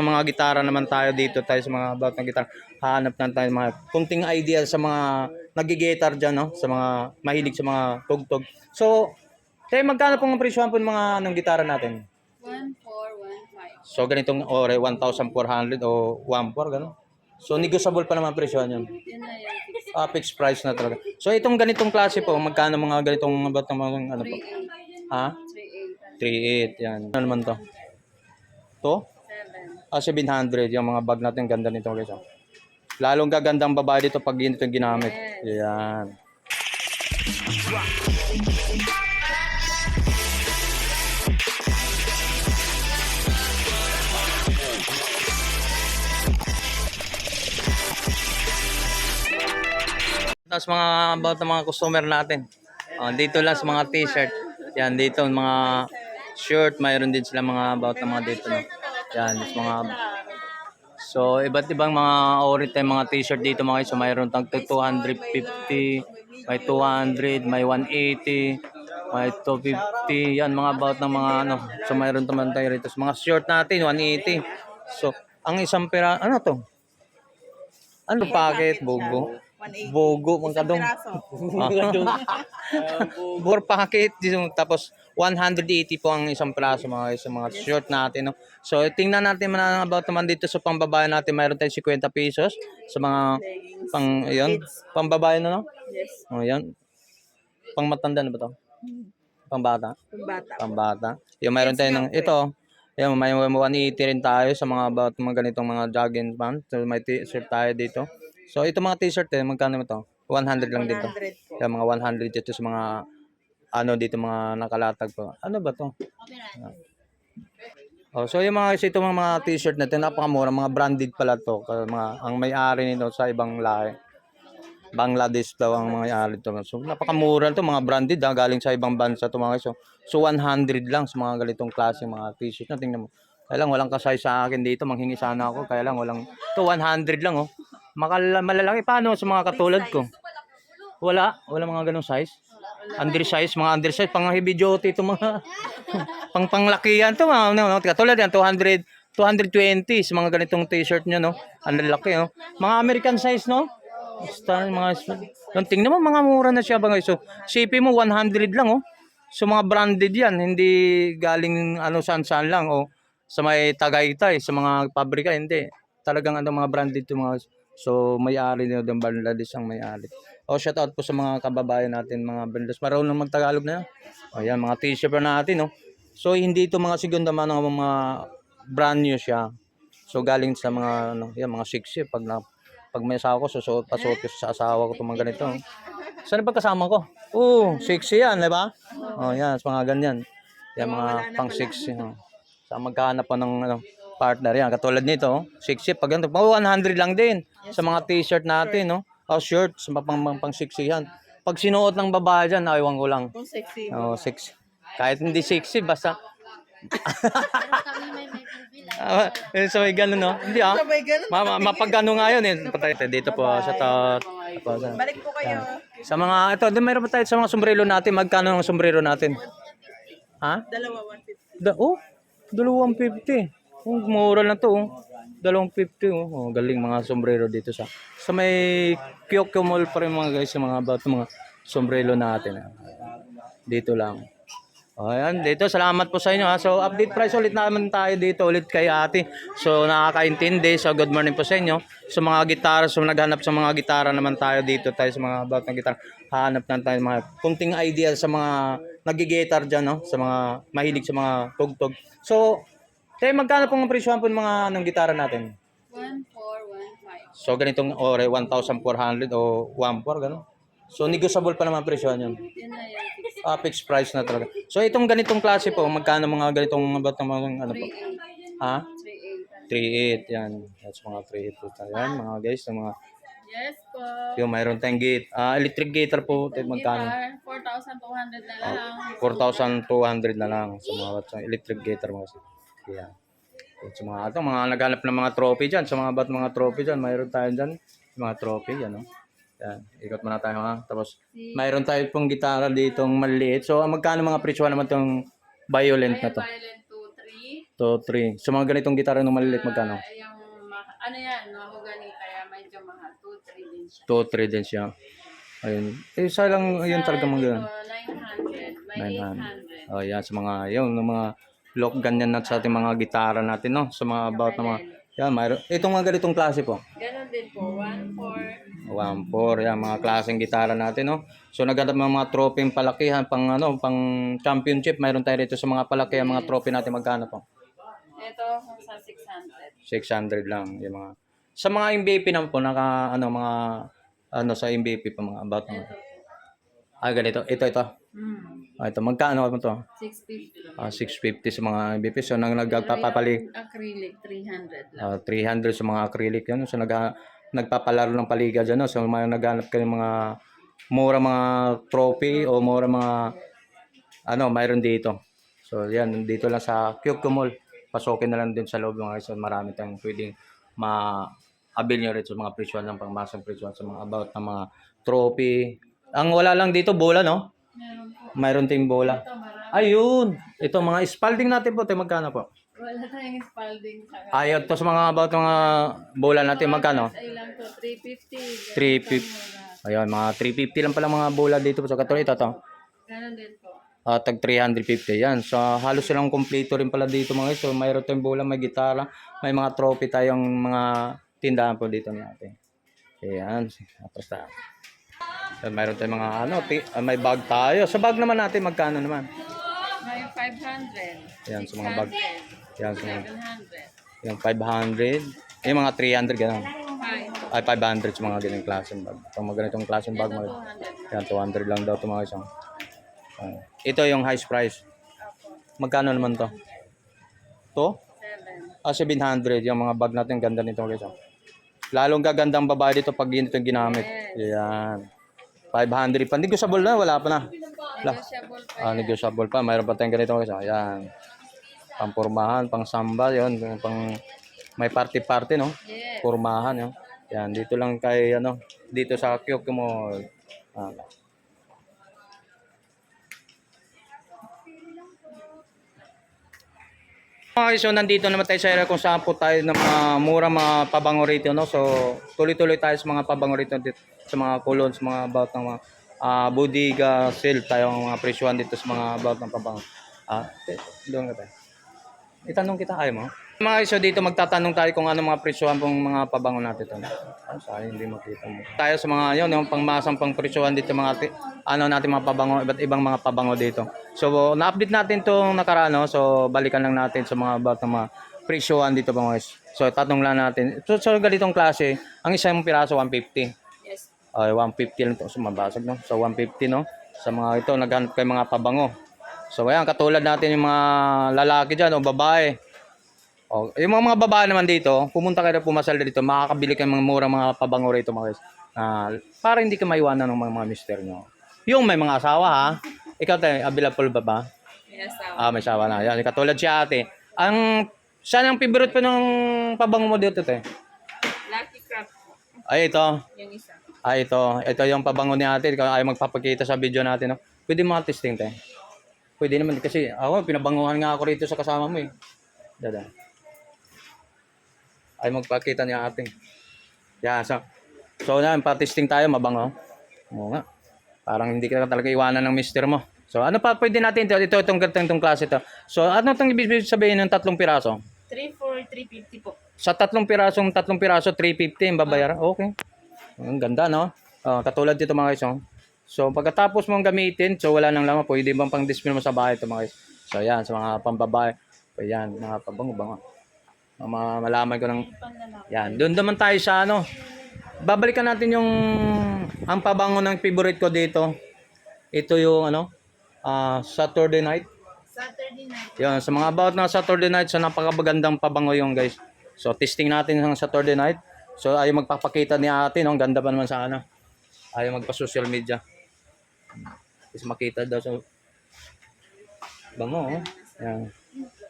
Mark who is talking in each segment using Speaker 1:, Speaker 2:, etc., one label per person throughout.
Speaker 1: mga gitara naman tayo dito tayo sa mga about ng gitara. Hanap na tayo mga kunting idea sa mga nagigitar dyan, no? Sa mga mahilig sa mga tugtog. So, tayo magkano pong presyohan po ng mga anong gitara natin?
Speaker 2: 1415.
Speaker 1: So, ganitong ore, 1,400 o 1,400, gano'n. So, negotiable pa naman presyohan
Speaker 2: fix.
Speaker 1: Ah, fixed price na talaga. So, itong ganitong klase po, magkano mga ganitong about ng mga ano po?
Speaker 2: 38.
Speaker 1: Ha?
Speaker 2: 38.
Speaker 1: 3,800, yan. Ano naman to? To?
Speaker 2: 7.
Speaker 1: Ah, 700. Yung mga bag natin, ganda nito guys. ah. Lalong gagandang babae dito pag yun ito yung ginamit. Yan. Tapos mga about ng mga customer natin. Ah, dito lang sa mga t-shirt. Yan, dito mga shirt. Mayroon din sila mga about ng mga dito. No? Yan, is mga So, iba't ibang mga ori tayo mga t-shirt dito mga guys. So, mayroon tag 250, may 200, may 180, may 250. Yan, mga about ng mga ano. So, mayroon naman tayo rito. So, mga short natin, 180. So, ang isang pera, ano to? Ano packet? Bogo? Bogo, mga kadong. Four packet. Yung- Tapos, 180 po ang isang piraso mga guys, sa mga short natin. No? So, tingnan natin man about naman dito sa pangbabae natin. Mayroon tayong 50 pesos sa mga pang, yun, pangbabae na, no?
Speaker 2: Yes.
Speaker 1: O, yan. Pang matanda na ba to? Pang bata?
Speaker 2: Bata.
Speaker 1: Pang bata. Yung mayroon tayo ng, ito, yan, may 180 rin tayo sa mga about mga ganitong mga jogging pants. So, may t-shirt tayo dito. So, ito mga t-shirt eh, magkano mo to? 100 lang dito.
Speaker 2: 100 po.
Speaker 1: Kaya mga 100 dito sa mga ano dito mga nakalatag po. Ano ba to? Oh, so yung mga ito mga, mga t-shirt natin napakamura, mga branded pala to. Kaya mga ang may-ari nito sa ibang lahi. Bangladesh daw ang may-ari to. So napakamura to, mga branded ah, galing sa ibang bansa to mga so, so 100 lang sa mga ganitong klase mga t-shirt na tingnan mo. Kaya lang walang kasay sa akin dito, manghingi sana ako. Kaya lang walang to 100 lang oh. Makala, malalaki paano sa mga katulad ko? Wala, wala mga ganong size. Undersize, mga undersize, pang heavy duty ito mga pang panglakihan to mga no, no, katulad yan 200 220 sa mga ganitong t-shirt nyo no. Ang lalaki no. Mga American size no. Basta mga yung tingnan mo mga mura na siya ba guys. So CP mo 100 lang oh. So mga branded yan, hindi galing ano saan saan lang oh. Sa may Tagaytay, sa mga pabrika hindi. Talagang ano mga branded to mga So may-ari nila ng Bangladesh ang may-ari. O shout out po sa mga kababayan natin mga Bangladesh. Marunong magtagalog na yan. O yan mga t-shirt pa natin no. So hindi ito mga segunda man ng mga brand new siya. So galing sa mga ano, yan mga sexy pag na pag may asawa ko susuot pasuot ko sa asawa ko itong mga ganito. Saan ba kasama ko? Oo, sexy yan, di ba? Oh, yan, sa mga ganyan. Yan mga pang sexy. Oh. Sa magkahanap pa ng ano, partner yan. Katulad nito, oh. sexy. Pag ganito, oh, 100 lang din. Sa mga t-shirt natin, no? Oh, shirt, sa pang, pang, pang sexy yan. Pag sinuot ng babae dyan, aywan ko lang.
Speaker 2: Kung sexy.
Speaker 1: Oh, sexy. Kahit hindi sexy, basta. Ah, eh, so, may ganun, no? Hindi, ah. Ma ma mapagano nga yun, eh. Patay, dito po, sa. Ito, sa,
Speaker 2: Balik po kayo.
Speaker 1: sa mga, ito, mayroon pa tayo sa mga sombrero natin. Magkano ang sombrero natin? Ha?
Speaker 2: Dalawa 150.
Speaker 1: Da, oh, dalawang 50. Oh, mura na to, oh. Dalawang 50, oh. oh. Galing mga sombrero dito sa sa may Kyokyo Mall pa rin mga guys, yung mga about mga sombrero natin. ah. Dito lang. O, ayan, dito, salamat po sa inyo. Ha? So, update price ulit naman tayo dito ulit kay ate. So, nakakaintindi. So, good morning po sa inyo. Sa mga gitara, so naghanap sa mga gitara naman tayo dito tayo sa mga about ng gitara. Hanap na tayo mga kunting idea sa mga nagigitar dyan, no? Sa mga mahilig sa mga tugtog. So, tayo magkano pong presyohan po ng mga ng gitara natin?
Speaker 2: 1415.
Speaker 1: So, ganitong ore, 1,400 o 1,400, gano'n. So, negotiable pa naman presyohan yun.
Speaker 2: Yun na fix.
Speaker 1: Ah, fixed price na talaga. So, itong ganitong klase po, magkano mga ganitong about ng mga ano po?
Speaker 2: 38.
Speaker 1: Ha?
Speaker 2: 38.
Speaker 1: 3.8 yan. That's mga 3.8 po tayo. Yan, mga guys, yung mga,
Speaker 2: Yes po.
Speaker 1: yung mayroon tayong gate. Ah, electric gator po, ito magkano?
Speaker 2: Guitar, 4,200 na lang.
Speaker 1: 4,200 na lang sa mga sa electric gator mga kasi. Yan. Sa mga ito, mga naghanap ng mga trophy dyan. Sa mga bat mga trophy dyan, mayroon tayo dyan. Mga trophy, yan, no? Yan, ikot muna tayo ha. Tapos, mayroon tayo pong gitara ditong maliit. So, magkano mga presyo naman itong violent na to?
Speaker 2: Violent
Speaker 1: to 3. Sa mga ganitong gitara ng maliliit magkano?
Speaker 2: Yung, ma- ano yan, mahogany, kaya medyo mahal. 2-3 din siya.
Speaker 1: 2 3 din siya. Ayun. Eh, isa lang yun talaga mga ganun.
Speaker 2: Ito, 900. May 800.
Speaker 1: Oh, yan sa mga yun, ng mga lock ganyan na sa ating mga gitara natin, no? Sa mga about ng mga yan, mayroon. Itong mga ganitong klase po.
Speaker 2: Ganon din po. 1-4.
Speaker 1: 1-4, yan, mga klaseng gitara natin, no? So, naghanap ng mga trophy palakihan, pang, ano, pang championship. Mayroon tayo dito sa mga palakihan, mga trophy natin, magkano po?
Speaker 2: Ito, sa 600.
Speaker 1: 600 lang, yung mga... Sa mga MVP naman po, naka, ano, mga, ano, sa MVP pa, mga about,
Speaker 2: Ito.
Speaker 1: Ah, ganito, ito, ito.
Speaker 2: Hmm.
Speaker 1: Ah, ito, magkano mo to?
Speaker 2: 650.
Speaker 1: Ah, 650 sa mga MVP. So, nang nagpapali,
Speaker 2: Acrylic, 300 lang.
Speaker 1: Ah, 300 sa mga acrylic yan. So nag nagpapalaro ng paliga diyan, no? So may naghanap kayo ng mga mura mga trophy o mura mga ano, mayroon dito. So yan, dito lang sa Kyoko Mall. Pasokin na lang din sa loob mga guys. So, marami tayong pwedeng ma-avail nyo rin sa mga presyon ng pangmasang presyon sa mga about ng mga trophy. Ang wala lang dito, bola, no?
Speaker 2: Meron po.
Speaker 1: Mayroon ting bola.
Speaker 2: Ito, marami.
Speaker 1: Ayun! Ito, mga spalding natin po. Tayo magkano po?
Speaker 2: Wala tayong spalding.
Speaker 1: Ayun, sa mga about mga bola natin, magkano?
Speaker 2: ay lang to, 350.
Speaker 1: 350. Ayun, mga 350 lang pala mga bola dito sa katulad ito. to.
Speaker 2: Ganon din po.
Speaker 1: Ah, tag 350 yan. So halos silang kumpleto rin pala dito mga guys. So mayroon tayong bola, may gitara, may mga trophy tayong mga tindahan po dito ate. Ayan, tapos na. So, mayroon tayong mga ano, ti- ah, may bag tayo. Sa bag naman natin, magkano naman?
Speaker 2: May 500.
Speaker 1: Yan, sa mga bag.
Speaker 2: 600,
Speaker 1: Yan, sa mga,
Speaker 2: 700.
Speaker 1: yung 500. Yung mga 300, gano'n.
Speaker 2: 5.
Speaker 1: Ay, 500 sa mga ganyung klaseng bag. Itong mga ganitong klaseng bag, mga,
Speaker 2: 200.
Speaker 1: yan, 200 lang daw ito mga isang. Ah, ito yung highest price. Magkano naman to? To?
Speaker 2: 7.
Speaker 1: Ah, 700. Yung mga bag natin, ganda nito guys. oh. Lalong gagandang babae dito pag ganito yung ginamit. Yan. 500 pa. Negotiable na, wala pa na. La.
Speaker 2: Negotiable pa
Speaker 1: Ah, negotiable pa. Mayroon pa tayong ganito guys. oh. Yan. Pampurmahan, pang samba, yun. Pang may party-party, no?
Speaker 2: Yes.
Speaker 1: Purmahan, yun. Yan, dito lang kay, ano, dito sa Kyoko mo. Ah. Okay, so nandito naman tayo sa area kung saan po tayo ng mga mura mga pabango rito, no? So, tuloy-tuloy tayo sa mga pabango rito dito, sa mga kulon, sa mga about ng mga ah bodega sale tayo ang mga presyuhan dito sa mga about ng pabango. Ah, eh, doon ka tayo. Itanong kita, ayaw mo? Mga iso dito, magtatanong tayo kung ano mga presyuhan pong mga pabango natin. Ito. Sayang, hindi makita mo. Tayo sa mga yun, yung pangmasang pang presyuhan dito, mga ano natin mga pabango, iba't ibang mga pabango dito. So, na-update natin itong nakaraan, no? so balikan lang natin sa mga about mga presyuhan dito mga guys. So, tatanong lang natin. So, sa ganitong klase, ang isang piraso 150. Ay, 150 lang ito. So, mabasag, no? So, 150, no? Sa mga ito, naghanap kayo mga pabango. So, ayan, katulad natin yung mga lalaki dyan o babae. O, yung mga, mga babae naman dito, pumunta kayo na pumasal dito, makakabili kayo mga murang mga pabango rito, mga guys. Na, para hindi ka maiwanan ng mga, mga mister nyo. Yung may mga asawa, ha? Ikaw tayo, available ba ba?
Speaker 2: Yes, tama.
Speaker 1: Ah, may asawa na. Yan, katulad si ate. Ang, saan ang favorite pa ng pabango mo dito, te?
Speaker 2: Lucky Crab po.
Speaker 1: Ay, ito.
Speaker 2: Yung isa.
Speaker 1: Ah, ito. Ito yung pabango ni ate. Ikaw ay magpapakita sa video natin. No? Pwede mo testing tayo. Pwede naman kasi ako, pinabanguhan nga ako rito sa kasama mo eh. Dada. Ay magpakita niya ate. Yeah, so, so na, pa-testing tayo, mabango. Oo nga. Parang hindi ka talaga iwanan ng mister mo. So ano pa pwede natin ito? Ito, itong ganitong itong klase ito. So ano itong ibig sabihin ng tatlong piraso?
Speaker 2: 3 for 350 po.
Speaker 1: Sa tatlong pirasong tatlong piraso, 350 yung babayaran. Okay. Ang ganda, no? Oh, katulad dito mga guys, oh. So, pagkatapos mong gamitin, so wala nang laman, pwede bang pang display mo sa bahay ito mga guys. So, yan, sa mga pambabae. So, yan, mga pabango-bango. Mga malaman ko ng, yan. Doon naman tayo sa ano. Babalikan natin yung, ang pabango ng favorite ko dito. Ito yung, ano, ah Saturday night.
Speaker 2: Saturday night.
Speaker 1: Yan, sa mga about na Saturday night, so napakagandang pabango yung guys. So, testing natin ng Saturday night. So, ayaw magpapakita ni ate, no? Ang ganda pa naman sa ano. Ayaw magpa-social media. Is makita daw sa bango, oh. Yan.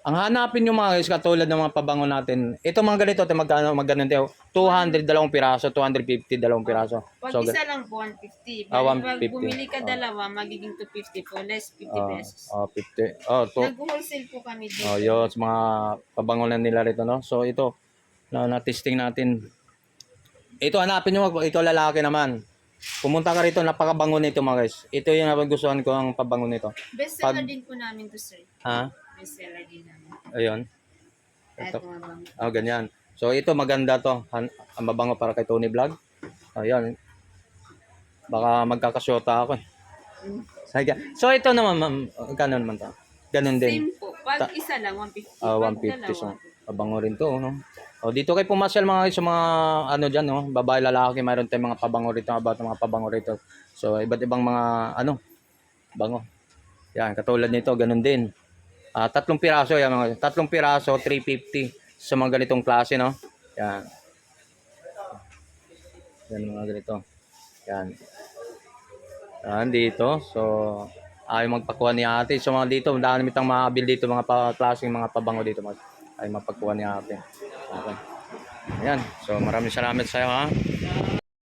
Speaker 1: Ang hanapin nyo mga guys, katulad ng mga pabango natin. Ito mga ganito, ito magkano, magkano tayo? 200 dalawang piraso, 250 dalawang piraso.
Speaker 2: Pag
Speaker 1: So,
Speaker 2: isa lang po, 150.
Speaker 1: Ah,
Speaker 2: Bali, Pag
Speaker 1: 150.
Speaker 2: bumili ka
Speaker 1: Oh.
Speaker 2: dalawa, magiging 250 po. Less 50
Speaker 1: oh,
Speaker 2: pesos.
Speaker 1: oh, 50. Oh, to,
Speaker 2: Nag-wholesale po kami dito.
Speaker 1: oh, yun, mga pabango na nila rito, no? So, ito, na, na-testing natin. Ito, hanapin nyo, ikaw lalaki naman. Pumunta ka rito, napakabango nito mga guys. Ito yung nagustuhan ko ang pabango nito.
Speaker 2: Best seller
Speaker 1: Pag-
Speaker 2: din po namin to, sir.
Speaker 1: Ha?
Speaker 2: Best seller din namin.
Speaker 1: Ayun.
Speaker 2: Ito
Speaker 1: Ito.
Speaker 2: mga bang.
Speaker 1: Oh, ganyan. So, ito maganda to. Han- ang mabango para kay Tony Vlog. Ayun. Baka magkakasyota ako eh.
Speaker 2: Mm.
Speaker 1: Sige. So, ito naman, ma'am. Gano'n naman to? Ganun din.
Speaker 2: Same po. Pag
Speaker 1: Ta-
Speaker 2: isa lang, 150.
Speaker 1: Ah,
Speaker 2: Pag
Speaker 1: 150. So,
Speaker 2: dalawa,
Speaker 1: pabango rin to, no? O, dito kay pumasyal mga sa mga ano dyan, no? Babae, lalaki, mayroon tayong mga pabango rito, about mga pabango rito. So, iba't ibang mga, ano, bango. Yan, katulad nito, ganun din. Ah, tatlong piraso, yan mga tatlong piraso, 350 sa mga ganitong klase, no? Yan. Yan mga ganito. Yan. Yan dito. So, ayaw magpakuha ni ate. So, mga dito, dami mitang makabil dito, mga pa, klaseng mga pabango dito. Mag, ay mapagkuha ni ate. Okay. Ayan. So, maraming salamat sa iyo, ha?